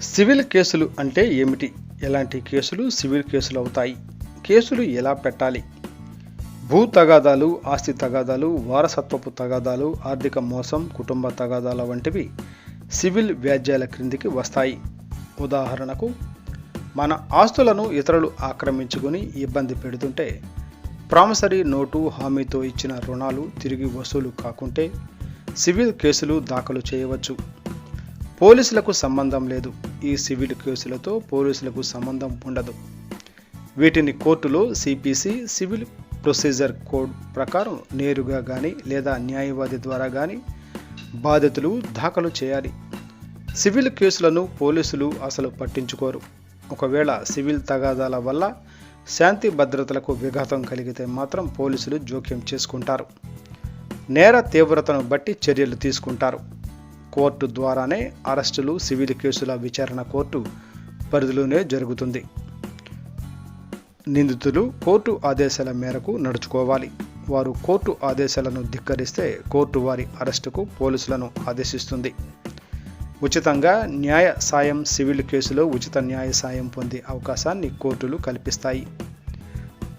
Civil కేసులు అంటే ఏమిటి? ఎలాంటి కేసులు సివిల్ కేసులు అవుతాయి? కేసులు ఎలా పెట్టాలి? భూ తగాదాలు ఆస్తి తగాదాలు వారసత్వపు తగాదాలు ఆర్థిక మోసం కుటుంబ తగాదాల వంటివి సివిల్ వ్యాజ్యాల క్రిందికి వస్తాయి. ఉదాహరణకు మన ఆస్తులను ఇతరులు ఆక్రమించుకొని ఇబ్బంది పెడుతుంటే ప్రామిసరీ నోటు హామీతో ఇచ్చిన రుణాలు తిరిగి వసూలు కాకుంటే సివిల్ కేసులు దాఖలు చేయవచ్చు. పోలీసులకు సంబంధం లేదు. ఈ సివిల్ కేసులతో పోలీసులకు సంబంధం ఉండదు. వీటిని కోర్టులో సిపిసి సివిల్ ప్రొసీజర్ కోడ్ ప్రకారం నేరుగా కానీ లేదా న్యాయవాది ద్వారా కానీ బాధితులు దాఖలు చేయాలి. సివిల్ కేసులను పోలీసులు అసలు పట్టించుకోరు. ఒకవేళ సివిల్ తగాదాల వల్ల శాంతి భద్రతలకు విఘాతం కలిగితే మాత్రం పోలీసులు జోక్యం చేసుకుంటారు. నేర తీవ్రతను బట్టి చర్యలు తీసుకుంటారు. కోర్టు ద్వారానే అరెస్టులు సివిల్ కేసుల విచారణ కోర్టు పరిధిలోనే జరుగుతుంది. నిందితులు కోర్టు ఆదేశాల మేరకు నడుచుకోవాలి. వారు కోర్టు ఆదేశాలను ధిక్కరిస్తే కోర్టు వారి అరెస్టుకు పోలీసులను ఆదేశిస్తుంది. ఉచితంగా న్యాయ సాయం సివిల్ కేసులో ఉచిత న్యాయ సాయం పొందే అవకాశాన్ని కోర్టులు కల్పిస్తాయి.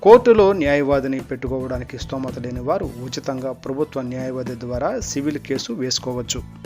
కోర్టులో న్యాయవాదిని పెట్టుకోవడానికి స్తోమత లేని వారు ఉచితంగా ప్రభుత్వ న్యాయవాది ద్వారా సివిల్ కేసు వేసుకోవచ్చు.